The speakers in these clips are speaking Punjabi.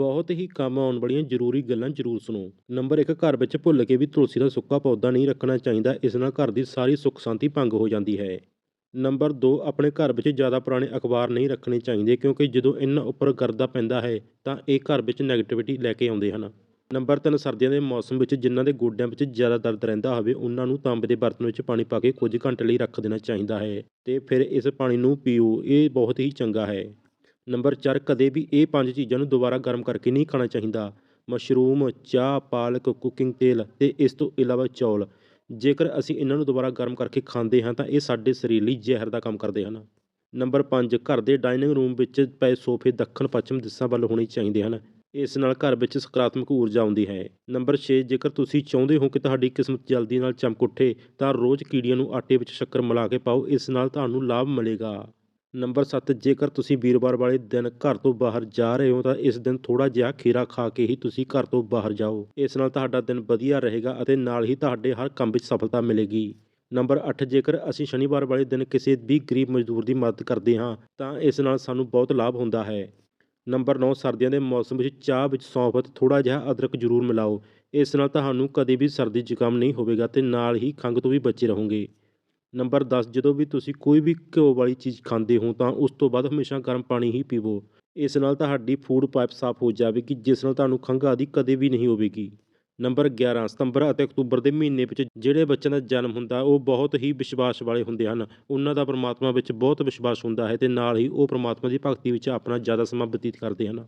ਬਹੁਤ ਹੀ ਕੰਮ ਆਉਣ ਵਾਲੀਆਂ ਜ਼ਰੂਰੀ ਗੱਲਾਂ ਜ਼ਰੂਰ ਸੁਣੋ। ਨੰਬਰ 1 ਘਰ ਵਿੱਚ ਭੁੱਲ ਕੇ ਵੀ ਤੁਲਸੀ ਦਾ ਸੁੱਕਾ ਪੌਦਾ ਨਹੀਂ ਰੱਖਣਾ ਚਾਹੀਦਾ, ਇਸ ਨਾਲ ਘਰ ਦੀ ਸਾਰੀ ਸੁੱਖ ਸ਼ਾਂਤੀ ਭੰਗ ਹੋ ਜਾਂਦੀ ਹੈ। ਨੰਬਰ 2 ਆਪਣੇ ਘਰ ਵਿੱਚ ਜ਼ਿਆਦਾ ਪੁਰਾਣੇ ਅਖਬਾਰ ਨਹੀਂ ਰੱਖਣੇ ਚਾਹੀਦੇ, ਕਿਉਂਕਿ ਜਦੋਂ ਇਹਨਾਂ ਉੱਪਰ ਗਰਦਾ ਪੈਂਦਾ ਹੈ, ਤਾਂ ਇਹ ਘਰ ਵਿੱਚ ਨੈਗੇਟਿਵਿਟੀ ਲੈ ਕੇ ਆਉਂਦੇ ਹਨ। ਨੰਬਰ 3 ਸਰਦੀਆਂ ਦੇ ਮੌਸਮ ਵਿੱਚ ਜਿਨ੍ਹਾਂ ਦੇ ਗੋਡਿਆਂ ਵਿੱਚ ਜ਼ਿਆਦਾ ਦਰਦ ਰਹਿੰਦਾ ਹੋਵੇ, ਉਹਨਾਂ ਨੂੰ ਤਾਂਬੇ ਦੇ ਬਰਤਨ ਵਿੱਚ ਪਾਣੀ ਪਾ ਕੇ ਕੁਝ ਘੰਟੇ ਲਈ ਰੱਖ ਦੇਣਾ ਚਾਹੀਦਾ ਹੈ। ਤੇ ਫਿਰ ਇਸ ਪਾਣੀ ਨੂੰ ਪੀਓ, ਇਹ ਬਹੁਤ ਹੀ ਚੰਗਾ ਹੈ। ਨੰਬਰ 4 ਕਦੇ ਵੀ ਇਹ ਪੰਜ ਚੀਜ਼ਾਂ ਨੂੰ ਦੁਬਾਰਾ ਗਰਮ ਕਰਕੇ ਨਹੀਂ ਖਾਣਾ ਚਾਹੀਦਾ। ਮਸ਼ਰੂਮ, ਚਾਹ, ਪਾਲਕ ਕੁਕਿੰਗ ਤੇਲ ਤੇ ਇਸ ਤੋਂ ਇਲਾਵਾ ਚੌਲ। ਜੇਕਰ ਅਸੀਂ ਇਹਨਾਂ ਨੂੰ ਦੁਬਾਰਾ ਗਰਮ ਕਰਕੇ ਖਾਂਦੇ ਹਾਂ, ਤਾਂ ਇਹ ਸਾਡੇ ਸਰੀਰ ਲਈ ਜ਼ਹਿਰ ਦਾ ਕੰਮ ਕਰਦੇ ਹਨ। ਨੰਬਰ 5 ਘਰ ਦੇ ਡਾਈਨਿੰਗ ਰੂਮ ਵਿੱਚ ਪਏ ਸੋਫੇ ਦੱਖਣ ਪੱਛਮ ਦਿਸ਼ਾ ਵੱਲ ਹੋਣੇ ਚਾਹੀਦੇ ਹਨ। ਇਸ ਨਾਲ ਘਰ ਵਿੱਚ ਸਕਾਰਾਤਮਕ ਊਰਜਾ ਆਉਂਦੀ ਹੈ। ਨੰਬਰ 6 ਜੇਕਰ ਤੁਸੀਂ ਚਾਹੁੰਦੇ ਹੋ ਕਿ ਤੁਹਾਡੀ ਕਿਸਮਤ ਜਲਦੀ ਨਾਲ ਚਮਕ ਉੱਠੇ, ਤਾਂ ਰੋਜ਼ ਕੀੜੀਆਂ ਨੂੰ ਆਟੇ ਵਿੱਚ ਸ਼ੱਕਰ ਮਿਲਾ ਕੇ ਪਾਓ। ਇਸ ਨਾਲ ਤੁਹਾਨੂੰ ਲਾਭ ਮਿਲੇਗਾ। ਨੰਬਰ 7 ਜੇਕਰ ਤੁਸੀਂ ਵੀਰਵਾਰ ਵਾਲੇ ਦਿਨ ਘਰ ਤੋਂ ਬਾਹਰ ਜਾ ਰਹੇ ਹੋ, ਤਾਂ ਇਸ ਦਿਨ ਥੋੜਾ ਜਿਹਾ ਖੀਰਾ ਖਾ ਕੇ ਹੀ ਤੁਸੀਂ ਘਰ ਤੋਂ ਬਾਹਰ ਜਾਓ। ਇਸ ਨਾਲ ਤੁਹਾਡਾ ਦਿਨ ਵਧੀਆ ਰਹੇਗਾ ਅਤੇ ਨਾਲ ਹੀ ਤੁਹਾਡੇ ਹਰ ਕੰਮ ਵਿੱਚ ਸਫਲਤਾ ਮਿਲੇਗੀ। ਨੰਬਰ 8 ਜੇਕਰ ਅਸੀਂ ਸ਼ਨੀਵਾਰ ਵਾਲੇ ਦਿਨ ਕਿਸੇ ਵੀ ਗਰੀਬ ਮਜ਼ਦੂਰ ਦੀ ਮਦਦ ਕਰਦੇ ਹਾਂ, ਤਾਂ ਇਸ ਨਾਲ ਸਾਨੂੰ ਬਹੁਤ ਲਾਭ ਹੁੰਦਾ ਹੈ। ਨੰਬਰ 9 ਸਰਦੀਆਂ ਦੇ ਮੌਸਮ ਵਿੱਚ ਚਾਹ ਵਿੱਚ ਸੌਂਫ ਅਤੇ ਥੋੜਾ ਜਿਹਾ ਅਦਰਕ ਜ਼ਰੂਰ ਮਿਲਾਓ। ਇਸ ਨਾਲ ਤੁਹਾਨੂੰ ਕਦੇ ਵੀ ਸਰਦੀ ਜ਼ੁਕਾਮ ਨਹੀਂ ਹੋਵੇਗਾ ਤੇ ਨਾਲ ਹੀ ਖੰਘ ਤੋਂ ਵੀ ਬਚੇ ਰਹੋਗੇ। ਨੰਬਰ 10 ਜਦੋਂ ਵੀ ਤੁਸੀਂ ਕੋਈ ਵੀ ਘਿਓ ਵਾਲੀ ਚੀਜ਼ ਖਾਂਦੇ ਹੋ ਤਾਂ ਉਸ ਤੋਂ ਬਾਅਦ ਹਮੇਸ਼ਾ ਗਰਮ ਪਾਣੀ ਹੀ ਪੀਵੋ। ਇਸ ਨਾਲ ਤੁਹਾਡੀ ਫੂਡ ਪਾਈਪ ਸਾਫ਼ ਹੋ ਜਾਵੇਗੀ, ਜਿਸ ਨਾਲ ਤੁਹਾਨੂੰ ਖੰਘ ਆਦਿ ਕਦੇ ਵੀ ਨਹੀਂ ਹੋਵੇਗੀ। ਨੰਬਰ 11 ਸਤੰਬਰ ਅਤੇ ਅਕਤੂਬਰ ਦੇ ਮਹੀਨੇ ਵਿੱਚ ਜਿਹੜੇ ਬੱਚਿਆਂ ਦਾ ਜਨਮ ਹੁੰਦਾ, ਉਹ ਬਹੁਤ ਹੀ ਵਿਸ਼ਵਾਸ ਵਾਲੇ ਹੁੰਦੇ ਹਨ। ਉਹਨਾਂ ਦਾ ਪਰਮਾਤਮਾ ਵਿੱਚ ਬਹੁਤ ਵਿਸ਼ਵਾਸ ਹੁੰਦਾ ਹੈ ਤੇ ਨਾਲ ਹੀ ਉਹ ਪਰਮਾਤਮਾ ਦੀ ਭਗਤੀ ਵਿੱਚ ਆਪਣਾ ਜ਼ਿਆਦਾ ਸਮਾਂ ਬਤੀਤ ਕਰਦੇ ਹਨ।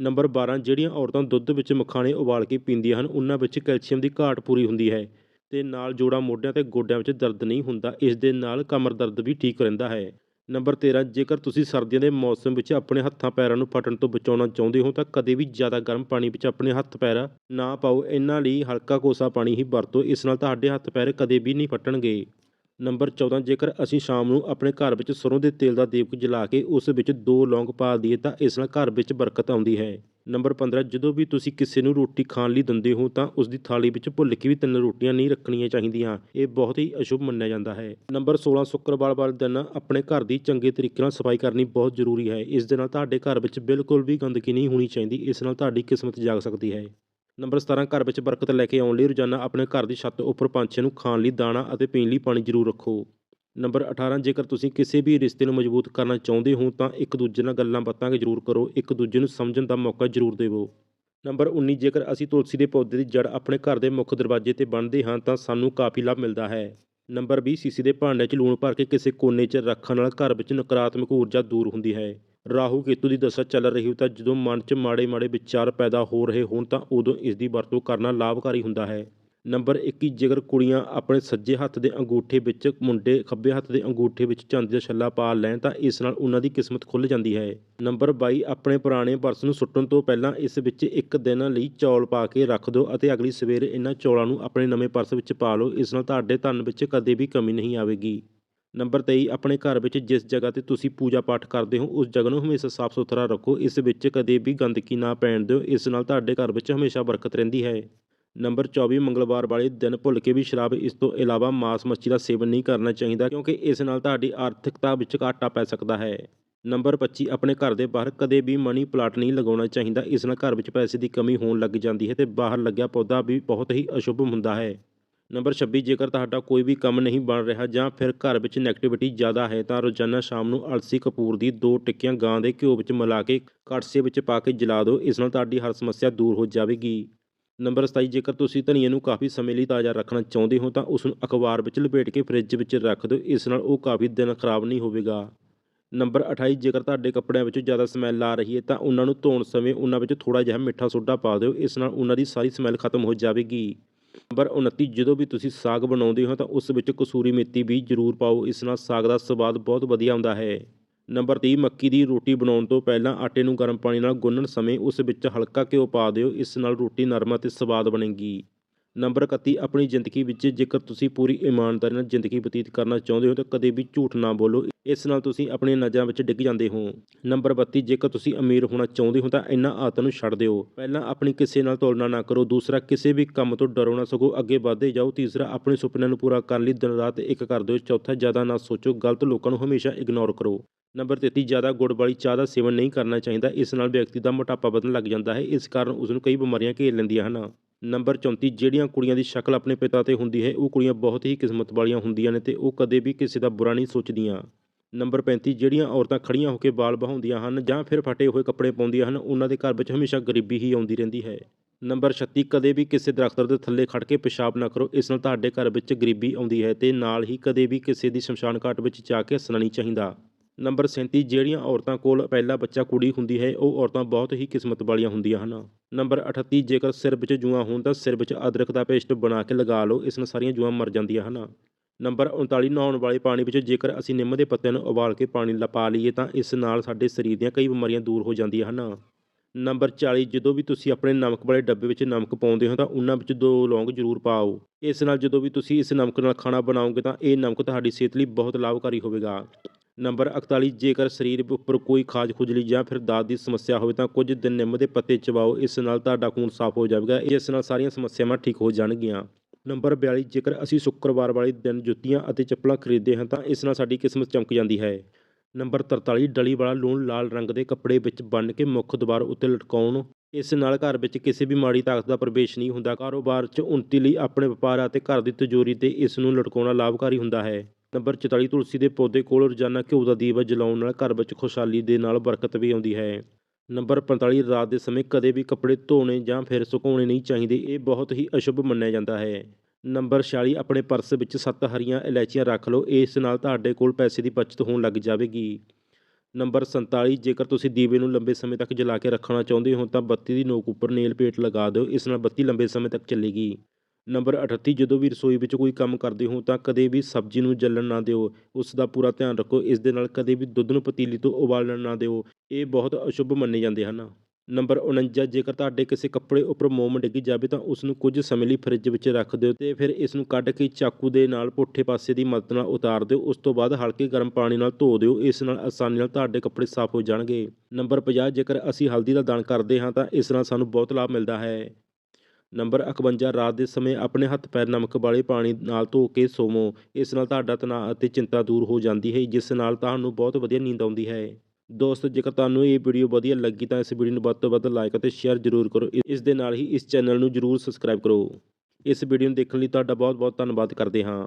ਨੰਬਰ 12 ਜਿਹੜੀਆਂ ਔਰਤਾਂ ਦੁੱਧ ਵਿੱਚ ਮਖਾਣੇ ਉਬਾਲ ਕੇ ਪੀਂਦੀਆਂ ਹਨ, ਉਹਨਾਂ ਵਿੱਚ ਕੈਲਸ਼ੀਅਮ ਦੀ ਘਾਟ ਪੂਰੀ ਹੁੰਦੀ ਹੈ। ਅਤੇ ਨਾਲ ਜੋੜਾਂ ਮੋਢਿਆਂ ਅਤੇ ਗੋਡਿਆਂ ਵਿੱਚ ਦਰਦ ਨਹੀਂ ਹੁੰਦਾ, ਇਸ ਦੇ ਨਾਲ ਕਮਰ ਦਰਦ ਵੀ ਠੀਕ ਰਹਿੰਦਾ ਹੈ। ਨੰਬਰ 13 ਜੇਕਰ ਤੁਸੀਂ ਸਰਦੀਆਂ ਦੇ ਮੌਸਮ ਵਿੱਚ ਆਪਣੇ ਹੱਥਾਂ ਪੈਰਾਂ ਨੂੰ ਫਟਣ ਤੋਂ ਬਚਾਉਣਾ ਚਾਹੁੰਦੇ ਹੋ, ਤਾਂ ਕਦੇ ਵੀ ਜ਼ਿਆਦਾ ਗਰਮ ਪਾਣੀ ਵਿੱਚ ਆਪਣੇ ਹੱਥ ਪੈਰ ਨਾ ਪਾਓ। ਇਹਨਾਂ ਲਈ ਹਲਕਾ ਕੋਸਾ ਪਾਣੀ ਹੀ ਵਰਤੋ, ਇਸ ਨਾਲ ਤੁਹਾਡੇ ਹੱਥ ਪੈਰ ਕਦੇ ਵੀ ਨਹੀਂ ਫਟਣਗੇ। ਨੰਬਰ 14 ਜੇਕਰ ਅਸੀਂ ਸ਼ਾਮ ਨੂੰ ਆਪਣੇ ਘਰ ਵਿੱਚ ਸਰੋਂ ਦੇ ਤੇਲ ਦਾ ਦੀਪਕ ਜਲਾ ਕੇ ਉਸ ਵਿੱਚ ਦੋ ਲੌਂਗ ਪਾ ਦਈਏ, ਤਾਂ ਇਸ ਨਾਲ ਘਰ ਵਿੱਚ ਬਰਕਤ ਆਉਂਦੀ ਹੈ। ਨੰਬਰ 15 ਜਦੋਂ ਵੀ ਤੁਸੀਂ ਕਿਸੇ ਨੂੰ ਰੋਟੀ ਖਾਣ ਲਈ ਦਿੰਦੇ ਹੋ, ਤਾਂ ਉਸ ਦੀ ਥਾਲੀ ਵਿੱਚ ਭੁੱਲ ਕੇ ਵੀ ਤਿੰਨ ਰੋਟੀਆਂ ਨਹੀਂ ਰੱਖਣੀਆਂ ਚਾਹੀਦੀਆਂ। ਇਹ ਬਹੁਤ ਹੀ ਅਸ਼ੁਭ ਮੰਨਿਆ ਜਾਂਦਾ ਹੈ। ਨੰਬਰ 16 ਸ਼ੁੱਕਰਵਾਰ ਵਾਲੇ ਦਿਨ ਆਪਣੇ ਘਰ ਦੀ ਚੰਗੇ ਤਰੀਕੇ ਨਾਲ ਸਫ਼ਾਈ ਕਰਨੀ ਬਹੁਤ ਜ਼ਰੂਰੀ ਹੈ। ਇਸ ਦੇ ਨਾਲ ਤੁਹਾਡੇ ਘਰ ਵਿੱਚ ਬਿਲਕੁਲ ਵੀ ਗੰਦਗੀ ਨਹੀਂ ਹੋਣੀ ਚਾਹੀਦੀ। ਇਸ ਨਾਲ ਤੁਹਾਡੀ ਕਿਸਮਤ ਜਾਗ ਸਕਦੀ ਹੈ। ਨੰਬਰ 17 ਘਰ ਵਿੱਚ ਬਰਕਤ ਲੈ ਕੇ ਆਉਣ ਲਈ ਰੋਜ਼ਾਨਾ ਆਪਣੇ ਘਰ ਦੀ ਛੱਤ ਉੱਪਰ ਪੰਛੀਆਂ ਨੂੰ ਖਾਣ ਲਈ ਦਾਣਾ ਅਤੇ ਪੀਣ ਲਈ ਪਾਣੀ ਜ਼ਰੂਰ ਰੱਖੋ। ਨੰਬਰ 18 ਜੇਕਰ ਤੁਸੀਂ ਕਿਸੇ ਵੀ ਰਿਸ਼ਤੇ ਨੂੰ ਮਜ਼ਬੂਤ ਕਰਨਾ ਚਾਹੁੰਦੇ ਹੋ, ਤਾਂ ਇੱਕ ਦੂਜੇ ਨਾਲ ਗੱਲਾਂ ਬਾਤਾਂ ਜ਼ਰੂਰ ਕਰੋ, ਇੱਕ ਦੂਜੇ ਨੂੰ ਸਮਝਣ ਦਾ ਮੌਕਾ ਜ਼ਰੂਰ ਦੇਵੋ। ਨੰਬਰ 19 ਜੇਕਰ ਅਸੀਂ ਤੁਲਸੀ ਦੇ ਪੌਦੇ ਦੀ ਜੜ ਆਪਣੇ ਘਰ ਦੇ ਮੁੱਖ ਦਰਵਾਜ਼ੇ ਤੇ ਬੰਨ੍ਹਦੇ ਹਾਂ, ਤਾਂ ਸਾਨੂੰ ਕਾਫੀ ਲਾਭ ਮਿਲਦਾ ਹੈ। ਨੰਬਰ 20 ਸੀਸੀ ਦੇ ਭਾਂਡੇ 'ਚ ਲੂਣ ਭਰ ਕੇ ਕਿਸੇ ਕੋਨੇ 'ਚ ਰੱਖਣ ਨਾਲ ਘਰ ਵਿੱਚ ਨਕਾਰਾਤਮਕ ਊਰਜਾ ਦੂਰ ਹੁੰਦੀ ਹੈ। ਰਾਹੂ ਕੇਤੂ ਦੀ ਦਸ਼ਾ ਚੱਲ ਰਹੀ ਹੋ, ਤਾਂ ਜਦੋਂ ਮਨ 'ਚ ਮਾੜੇ ਮਾੜੇ ਵਿਚਾਰ ਪੈਦਾ ਹੋ ਰਹੇ ਹੋਣ, ਤਾਂ ਉਦੋਂ ਇਸ ਦੀ ਵਰਤੋਂ ਕਰਨਾ ਲਾਭਕਾਰੀ ਹੁੰਦਾ ਹੈ। ਨੰਬਰ 21 ਜੇਕਰ ਕੁੜੀਆਂ ਆਪਣੇ ਸੱਜੇ ਹੱਥ ਦੇ ਅੰਗੂਠੇ ਵਿੱਚ, ਮੁੰਡੇ ਖੱਬੇ ਹੱਥ ਦੇ ਅੰਗੂਠੇ ਵਿੱਚ ਚਾਂਦੀ ਦਾ ਛੱਲਾ ਪਾ ਲੈਣ, ਤਾਂ ਇਸ ਨਾਲ ਉਹਨਾਂ ਦੀ ਕਿਸਮਤ ਖੁੱਲ ਜਾਂਦੀ ਹੈ। ਨੰਬਰ 22 ਆਪਣੇ ਪੁਰਾਣੇ ਪਰਸ ਨੂੰ ਸੁੱਟਣ ਤੋਂ ਪਹਿਲਾਂ ਇਸ ਵਿੱਚ ਇੱਕ ਦਿਨ ਲਈ ਚੌਲ ਪਾ ਕੇ ਰੱਖ ਦਿਓ ਅਤੇ ਅਗਲੀ ਸਵੇਰ ਇਹਨਾਂ ਚੌਲਾਂ ਨੂੰ ਆਪਣੇ ਨਵੇਂ ਪਰਸ ਵਿੱਚ ਪਾ ਲਓ। ਇਸ ਨਾਲ ਤੁਹਾਡੇ ਧਨ ਵਿੱਚ ਕਦੇ ਵੀ ਕਮੀ ਨਹੀਂ ਆਵੇਗੀ। ਨੰਬਰ 23 ਆਪਣੇ ਘਰ ਵਿੱਚ ਜਿਸ ਜਗ੍ਹਾ ਤੇ ਤੁਸੀਂ ਪੂਜਾ ਪਾਠ ਕਰਦੇ ਹੋ, ਉਸ ਜਗ੍ਹਾ ਨੂੰ ਹਮੇਸ਼ਾ ਸਾਫ਼ ਸੁਥਰਾ ਰੱਖੋ। ਇਸ ਵਿੱਚ ਕਦੇ ਵੀ ਗੰਦਗੀ ਨਾ ਪੈਣ ਦਿਓ। ਇਸ ਨਾਲ ਤੁਹਾਡੇ ਘਰ ਵਿੱਚ ਹਮੇਸ਼ਾ ਬਰਕਤ ਰਹਿੰਦੀ ਹੈ। ਨੰਬਰ 24 ਮੰਗਲਵਾਰ ਵਾਲੇ ਦਿਨ ਭੁੱਲ ਕੇ ਵੀ ਸ਼ਰਾਬ ਇਸ ਤੋਂ ਇਲਾਵਾ ਮਾਸ ਮੱਛੀ ਦਾ ਸੇਵਨ ਨਹੀਂ ਕਰਨਾ ਚਾਹੀਦਾ ਕਿਉਂਕਿ ਇਸ ਨਾਲ ਤੁਹਾਡੀ ਆਰਥਿਕਤਾ ਵਿੱਚ ਘਾਟਾ ਪੈ ਸਕਦਾ ਹੈ। ਨੰਬਰ 25 ਆਪਣੇ ਘਰ ਦੇ ਬਾਹਰ ਕਦੇ ਵੀ ਮਨੀ ਪਲਾਂਟ ਨਹੀਂ ਲਗਾਉਣਾ ਚਾਹੀਦਾ। ਇਸ ਨਾਲ ਘਰ ਵਿੱਚ ਪੈਸੇ ਦੀ ਕਮੀ ਹੋਣ ਲੱਗ ਜਾਂਦੀ ਹੈ ਤੇ ਬਾਹਰ ਲੱਗਿਆ ਪੌਦਾ ਵੀ ਬਹੁਤ ਹੀ ਅਸ਼ੁਭ ਹੁੰਦਾ ਹੈ। ਨੰਬਰ 26 ਜੇਕਰ ਤੁਹਾਡਾ ਕੋਈ ਵੀ ਕੰਮ ਨਹੀਂ ਬਣ ਰਿਹਾ ਜਾਂ ਫਿਰ ਘਰ ਵਿੱਚ ਨੈਗੇਟਿਵਿਟੀ ਜ਼ਿਆਦਾ ਹੈ ਤਾਂ ਰੋਜ਼ਾਨਾ ਸ਼ਾਮ ਨੂੰ ਅਲਸੀ ਕਪੂਰ ਦੀ ਦੋ ਟਿੱਕੀਆਂ ਗਾਂ ਦੇ ਘਿਓ ਵਿੱਚ ਮਿਲਾ ਕੇ ਕੜਸੇ ਵਿੱਚ ਪਾ ਕੇ ਜਲਾ ਦਿਓ। ਇਸ ਨਾਲ ਤੁਹਾਡੀ ਹਰ ਸਮੱਸਿਆ ਦੂਰ ਹੋ ਜਾਵੇਗੀ। ਨੰਬਰ 27 ਜੇਕਰ ਤੁਸੀਂ ਧਨੀਏ ਨੂੰ ਕਾਫੀ ਸਮੇਂ ਲਈ ਤਾਜ਼ਾ ਰੱਖਣਾ ਚਾਹੁੰਦੇ ਹੋ, ਤਾਂ ਉਸ ਨੂੰ ਅਖਬਾਰ ਵਿੱਚ ਲਪੇਟ ਕੇ ਫ੍ਰਿਜ ਵਿੱਚ ਰੱਖ ਦਿਓ, ਇਸ ਨਾਲ ਉਹ ਕਾਫੀ ਦਿਨ ਖਰਾਬ ਨਹੀਂ ਹੋਵੇਗਾ। ਨੰਬਰ 28 ਜੇਕਰ ਤੁਹਾਡੇ ਕੱਪੜਿਆਂ ਵਿੱਚੋਂ ਜ਼ਿਆਦਾ ਸਮੈਲ ਆ ਰਹੀ ਹੈ, ਤਾਂ ਉਹਨਾਂ ਨੂੰ ਧੋਣ ਸਮੇਂ ਉਹਨਾਂ ਵਿੱਚ ਥੋੜਾ ਜਿਹਾ ਮਿੱਠਾ ਸੋਡਾ ਪਾ ਦਿਓ, ਇਸ ਨਾਲ ਉਹਨਾਂ ਦੀ ਸਾਰੀ ਸਮੈਲ ਖਤਮ ਹੋ ਜਾਵੇਗੀ। ਨੰਬਰ 29 ਜਦੋਂ ਵੀ ਤੁਸੀਂ ਸਾਗ ਬਣਾਉਂਦੇ ਹੋ, ਤਾਂ ਉਸ ਵਿੱਚ ਕਸੂਰੀ ਮੇਥੀ ਵੀ ਜ਼ਰੂਰ ਪਾਓ, ਇਸ ਨਾਲ ਸਾਗ ਦਾ ਸਵਾਦ ਬਹੁਤ ਵਧੀਆ ਆਉਂਦਾ ਹੈ। ਨੰਬਰ 30 ਮੱਕੀ ਦੀ ਰੋਟੀ ਬਣਾਉਣ ਤੋਂ ਪਹਿਲਾਂ ਆਟੇ ਨੂੰ ਗਰਮ ਪਾਣੀ ਨਾਲ ਗੁੰਨਣ ਸਮੇਂ ਉਸ ਵਿੱਚ ਹਲਕਾ ਘਿਓ ਪਾ ਦਿਓ, ਇਸ ਨਾਲ ਰੋਟੀ ਨਰਮ ਅਤੇ ਸਵਾਦ ਬਣੇਗੀ। ਨੰਬਰ 31 ਆਪਣੀ ਜ਼ਿੰਦਗੀ ਵਿੱਚ ਜੇਕਰ ਤੁਸੀਂ ਪੂਰੀ ਇਮਾਨਦਾਰੀ ਨਾਲ ਜ਼ਿੰਦਗੀ ਬਤੀਤ ਕਰਨਾ ਚਾਹੁੰਦੇ ਹੋ ਤਾਂ ਕਦੇ ਵੀ ਝੂਠ ਨਾ ਬੋਲੋ, ਇਸ ਨਾਲ ਤੁਸੀਂ ਆਪਣੀਆਂ ਨਜ਼ਰਾਂ ਵਿੱਚ ਡਿੱਗ ਜਾਂਦੇ ਹੋ। ਨੰਬਰ 32 ਜੇਕਰ ਤੁਸੀਂ ਅਮੀਰ ਹੋਣਾ ਚਾਹੁੰਦੇ ਹੋ ਤਾਂ ਇਹਨਾਂ ਆਦਤਾਂ ਨੂੰ ਛੱਡ ਦਿਓ। ਪਹਿਲਾਂ ਆਪਣੀ ਕਿਸੇ ਨਾਲ ਤੁਲਨਾ ਨਾ ਕਰੋ, ਦੂਸਰਾ ਕਿਸੇ ਵੀ ਕੰਮ ਤੋਂ ਡਰੋ ਨਾ ਸਗੋਂ ਅੱਗੇ ਵਧਦੇ ਜਾਓ, ਤੀਸਰਾ ਆਪਣੇ ਸੁਪਨਿਆਂ ਨੂੰ ਪੂਰਾ ਕਰਨ ਲਈ ਦਿਨ ਰਾਤ ਇੱਕ ਕਰ ਦਿਓ, ਚੌਥਾ ਜ਼ਿਆਦਾ ਨਾ ਸੋਚੋ, ਗਲਤ ਲੋਕਾਂ ਨੂੰ ਹਮੇਸ਼ਾ ਇਗਨੋਰ ਕਰੋ। ਨੰਬਰ 33 ਜ਼ਿਆਦਾ ਗੁੜ ਵਾਲੀ ਚਾਹ ਦਾ ਸੇਵਨ ਨਹੀਂ ਕਰਨਾ ਚਾਹੀਦਾ। ਇਸ ਨਾਲ ਵਿਅਕਤੀ ਦਾ ਮੋਟਾਪਾ ਵਧਣ ਲੱਗ ਜਾਂਦਾ ਹੈ। ਇਸ ਕਾਰਨ ਉਸ ਨੂੰ ਕਈ ਬਿਮਾਰੀਆਂ ਘੇਰ ਲੈਂਦੀਆਂ ਹਨ। ਨੰਬਰ 34 ਜਿਹੜੀਆਂ ਕੁੜੀਆਂ ਦੀ ਸ਼ਕਲ ਆਪਣੇ ਪਿਤਾ ਤੇ ਹੁੰਦੀ ਹੈ, ਉਹ ਕੁੜੀਆਂ ਬਹੁਤ ਹੀ ਕਿਸਮਤ ਵਾਲੀਆਂ ਹੁੰਦੀਆਂ ਨੇ ਤੇ ਉਹ ਕਦੇ ਵੀ ਕਿਸੇ ਦਾ ਬੁਰਾ ਨਹੀਂ ਸੋਚਦੀਆਂ। ਨੰਬਰ 35 ਜਿਹੜੀਆਂ ਔਰਤਾਂ ਖੜੀਆਂ ਹੋ ਕੇ ਵਾਲ ਬਹਾਉਂਦੀਆਂ ਹਨ ਜਾਂ ਫਿਰ ਫਟੇ ਹੋਏ ਕੱਪੜੇ ਪਾਉਂਦੀਆਂ ਹਨ, ਉਹਨਾਂ ਦੇ ਘਰ ਵਿੱਚ ਹਮੇਸ਼ਾ ਗਰੀਬੀ ਹੀ ਆਉਂਦੀ ਰਹਿੰਦੀ ਹੈ। ਨੰਬਰ 36 ਕਦੇ ਵੀ ਕਿਸੇ ਦਰਖਤ ਦੇ ਥੱਲੇ ਖੜ ਕੇ ਪਿਸ਼ਾਬ ਨਾ ਕਰੋ। ਇਸ ਨਾਲ ਤੁਹਾਡੇ ਘਰ ਵਿੱਚ ਗਰੀਬੀ ਆਉਂਦੀ ਹੈ ਤੇ ਨਾਲ ਹੀ ਕਦੇ ਵੀ ਕਿਸੇ ਦੀ ਸ਼ਮਸ਼ਾਨ ਘਾਟ ਵਿੱਚ ਜਾ ਕੇ ਹੱਸਣਾ ਨਹੀਂ ਚਾਹੀਦਾ। ਨੰਬਰ 37 ਜਿਹੜੀਆਂ ਔਰਤਾਂ ਕੋਲ ਪਹਿਲਾ ਬੱਚਾ ਕੁੜੀ ਹੁੰਦੀ ਹੈ, ਉਹ ਔਰਤਾਂ ਬਹੁਤ ਹੀ ਕਿਸਮਤ ਵਾਲੀਆਂ ਹੁੰਦੀਆਂ ਹਨ। ਨੰਬਰ 38 ਜੇਕਰ ਸਿਰ ਵਿੱਚ ਜੂਆਂ ਹੋਣ ਤਾਂ ਸਿਰ ਵਿੱਚ ਅਦਰਕ ਦਾ ਪੇਸਟ ਬਣਾ ਕੇ ਲਗਾ ਲਓ, ਇਸ ਨਾਲ ਸਾਰੀਆਂ ਜੂਆਂ ਮਰ ਜਾਂਦੀਆਂ ਹਨ। ਨੰਬਰ 39 ਨਹਾਉਣ ਵਾਲੇ ਪਾਣੀ ਵਿੱਚ ਜੇਕਰ ਅਸੀਂ ਨਿੰਮ ਦੇ ਪੱਤਿਆਂ ਨੂੰ ਉਬਾਲ ਕੇ ਪਾਣੀ ਲਪਾ ਲਈਏ ਤਾਂ ਇਸ ਨਾਲ ਸਾਡੇ ਸਰੀਰ ਦੀਆਂ ਕਈ ਬਿਮਾਰੀਆਂ ਦੂਰ ਹੋ ਜਾਂਦੀਆਂ ਹਨ। ਨੰਬਰ 40 ਜਦੋਂ ਵੀ ਤੁਸੀਂ ਆਪਣੇ ਨਮਕ ਵਾਲੇ ਡੱਬੇ ਵਿੱਚ ਨਮਕ ਪਾਉਂਦੇ ਹੋ ਤਾਂ ਉਹਨਾਂ ਵਿੱਚ ਦੋ ਲੌਂਗ ਜ਼ਰੂਰ ਪਾਓ। ਇਸ ਨਾਲ ਜਦੋਂ ਵੀ ਤੁਸੀਂ ਇਸ ਨਮਕ ਨਾਲ ਖਾਣਾ ਬਣਾਓਗੇ ਤਾਂ ਇਹ ਨਮਕ ਤੁਹਾਡੀ ਸਿਹਤ ਲਈ ਬਹੁਤ ਲਾਭਕਾਰੀ ਹੋਵੇਗਾ। ਨੰਬਰ 41 ਜੇਕਰ ਸਰੀਰ ਉੱਪਰ ਕੋਈ ਖਾਜ ਖੁਜਲੀ ਜਾਂ ਫਿਰ ਦਾਦ ਦੀ ਸਮੱਸਿਆ ਹੋਵੇ ਤਾਂ ਕੁਝ ਦਿਨ ਨਿੰਮ ਦੇ ਪੱਤੇ ਚਬਾਓ, ਇਸ ਨਾਲ ਤੁਹਾਡਾ ਖੂਨ ਸਾਫ਼ ਹੋ ਜਾਵੇਗਾ, ਇਸ ਨਾਲ ਸਾਰੀਆਂ ਸਮੱਸਿਆਵਾਂ ਠੀਕ ਹੋ ਜਾਣਗੀਆਂ। ਨੰਬਰ 42 ਜੇਕਰ ਅਸੀਂ ਸ਼ੁੱਕਰਵਾਰ ਵਾਲੇ ਦਿਨ ਜੁੱਤੀਆਂ ਅਤੇ ਚੱਪਲਾਂ ਖਰੀਦਦੇ ਹਾਂ ਤਾਂ ਇਸ ਨਾਲ ਸਾਡੀ ਕਿਸਮਤ ਚਮਕ ਜਾਂਦੀ ਹੈ। ਨੰਬਰ 43 ਡਲੀ ਵਾਲਾ ਲੂਣ ਲਾਲ ਰੰਗ ਦੇ ਕੱਪੜੇ ਵਿੱਚ ਬੰਨ੍ਹ ਕੇ ਮੁੱਖ ਦੁਆਰ ਉੱਤੇ ਲਟਕਾਉਣ, ਇਸ ਨਾਲ ਘਰ ਵਿੱਚ ਕਿਸੇ ਵੀ ਮਾੜੀ ਤਾਕਤ ਦਾ ਪ੍ਰਵੇਸ਼ ਨਹੀਂ ਹੁੰਦਾ। ਕਾਰੋਬਾਰ 'ਚ ਉન્નਤੀ ਲਈ ਆਪਣੇ ਵਪਾਰ ਅਤੇ ਘਰ ਦੀ ਤਿਜੋਰੀ ਤੇ ਇਸ ਨੂੰ ਲਟਕਾਉਣਾ ਲਾਭਕਾਰੀ ਹੁੰਦਾ ਹੈ। ਨੰਬਰ 44 ਤੁਲਸੀ ਦੇ ਪੌਦੇ ਕੋਲ ਰੋਜ਼ਾਨਾ ਘਿਓ ਦਾ ਦੀਵਾ ਜਲਾਉਣ ਨਾਲ ਘਰ ਵਿੱਚ ਖੁਸ਼ਹਾਲੀ ਦੇ ਨਾਲ ਬਰਕਤ ਵੀ ਆਉਂਦੀ ਹੈ। ਨੰਬਰ 45 ਰਾਤ ਦੇ ਸਮੇਂ ਕਦੇ ਵੀ ਕੱਪੜੇ ਧੋਣੇ ਜਾਂ ਫਿਰ ਸੁਕਾਉਣੇ ਨਹੀਂ ਚਾਹੀਦੇ, ਇਹ ਬਹੁਤ ਹੀ ਅਸ਼ੁਭ ਮੰਨਿਆ ਜਾਂਦਾ ਹੈ। ਨੰਬਰ 46 ਆਪਣੇ ਪਰਸ ਵਿੱਚ ਸੱਤ ਹਰੀਆਂ ਇਲਾਇਚੀਆਂ ਰੱਖ ਲਓ, ਇਸ ਨਾਲ ਤੁਹਾਡੇ ਕੋਲ ਪੈਸੇ ਦੀ ਬਚਤ ਹੋਣ ਲੱਗ ਜਾਵੇਗੀ। ਨੰਬਰ 47 ਜੇਕਰ ਤੁਸੀਂ ਦੀਵੇ ਨੂੰ ਲੰਬੇ ਸਮੇਂ ਤੱਕ ਜਲਾ ਕੇ ਰੱਖਣਾ ਚਾਹੁੰਦੇ ਹੋ ਤਾਂ ਬੱਤੀ ਦੀ ਨੋਕ ਉੱਪਰ ਨੇਲ ਪੇਟ ਲਗਾ ਦਿਓ, ਇਸ ਨਾਲ ਬੱਤੀ ਲੰਬੇ ਸਮੇਂ ਤੱਕ ਚੱਲੇਗੀ। ਨੰਬਰ 38 ਜਦੋਂ ਵੀ ਰਸੋਈ ਵਿੱਚ ਕੋਈ ਕੰਮ ਕਰਦੇ ਹੋ ਤਾਂ ਕਦੇ ਵੀ ਸਬਜ਼ੀ ਨੂੰ ਜਲਣ ਨਾ ਦਿਓ। ਉਸ ਦਾ ਪੂਰਾ ਧਿਆਨ ਰੱਖੋ। ਇਸ ਦੇ ਨਾਲ ਕਦੇ ਵੀ ਦੁੱਧ ਨੂੰ ਪਤੀਲੀ ਤੋਂ ਉਬਾਲਣ ਨਾ ਦਿਓ। ਇਹ ਬਹੁਤ ਅਸ਼ੁਭ ਮੰਨੇ ਜਾਂਦੇ ਹਨ। ਨੰਬਰ 49 ਜੇਕਰ ਤੁਹਾਡੇ ਕਿਸੇ ਕੱਪੜੇ ਉੱਪਰ ਮੋਮ ਡਿੱਗੀ ਜਾਵੇ ਤਾਂ ਉਸ ਨੂੰ ਕੁਝ ਸਮੇਂ ਲਈ ਫ੍ਰਿਜ ਵਿੱਚ ਰੱਖ ਦਿਓ ਤੇ ਫਿਰ ਇਸ ਨੂੰ ਕੱਢ ਕੇ ਚਾਕੂ ਦੇ ਨਾਲ ਪੁੱਠੇ ਪਾਸੇ ਦੀ ਮਦਦ ਨਾਲ ਉਤਾਰ ਦਿਓ। ਉਸ ਤੋਂ ਬਾਅਦ ਹਲਕੇ ਗਰਮ ਪਾਣੀ ਨਾਲ ਧੋ ਦਿਓ। ਇਸ ਨਾਲ ਆਸਾਨੀ ਨਾਲ ਤੁਹਾਡੇ ਕੱਪੜੇ ਸਾਫ਼ ਹੋ ਜਾਣਗੇ। ਨੰਬਰ 50 ਜੇਕਰ ਅਸੀਂ ਹਲਦੀ ਦਾ ਦਾਨ ਕਰਦੇ ਹਾਂ ਤਾਂ ਇਸ ਨਾਲ ਸਾਨੂੰ ਬਹੁਤ ਲਾਭ ਮਿਲਦਾ ਹੈ। ਨੰਬਰ 51 ਰਾਤ ਦੇ ਸਮੇਂ ਆਪਣੇ ਹੱਥ ਪੈਰ ਨਮਕ ਵਾਲੇ ਪਾਣੀ ਨਾਲ ਧੋ ਕੇ ਸੋਵੋ। ਇਸ ਨਾਲ ਤੁਹਾਡਾ ਤਣਾਅ ਅਤੇ ਚਿੰਤਾ ਦੂਰ ਹੋ ਜਾਂਦੀ ਹੈ, ਜਿਸ ਨਾਲ ਤੁਹਾਨੂੰ ਬਹੁਤ ਵਧੀਆ ਨੀਂਦ ਆਉਂਦੀ ਹੈ। ਦੋਸਤੋ, ਜੇਕਰ ਤੁਹਾਨੂੰ ਇਹ ਵੀਡੀਓ ਵਧੀਆ ਲੱਗੀ ਤਾਂ ਇਸ ਵੀਡੀਓ ਨੂੰ ਵੱਧ ਤੋਂ ਵੱਧ ਲਾਈਕ ਅਤੇ ਸ਼ੇਅਰ ਜ਼ਰੂਰ ਕਰੋ। ਇਸ ਦੇ ਨਾਲ ਹੀ ਇਸ ਚੈਨਲ ਨੂੰ ਜ਼ਰੂਰ ਸਬਸਕ੍ਰਾਈਬ ਕਰੋ। ਇਸ ਵੀਡੀਓ ਨੂੰ ਦੇਖਣ ਲਈ ਤੁਹਾਡਾ ਬਹੁਤ ਬਹੁਤ ਧੰਨਵਾਦ ਕਰਦੇ ਹਾਂ।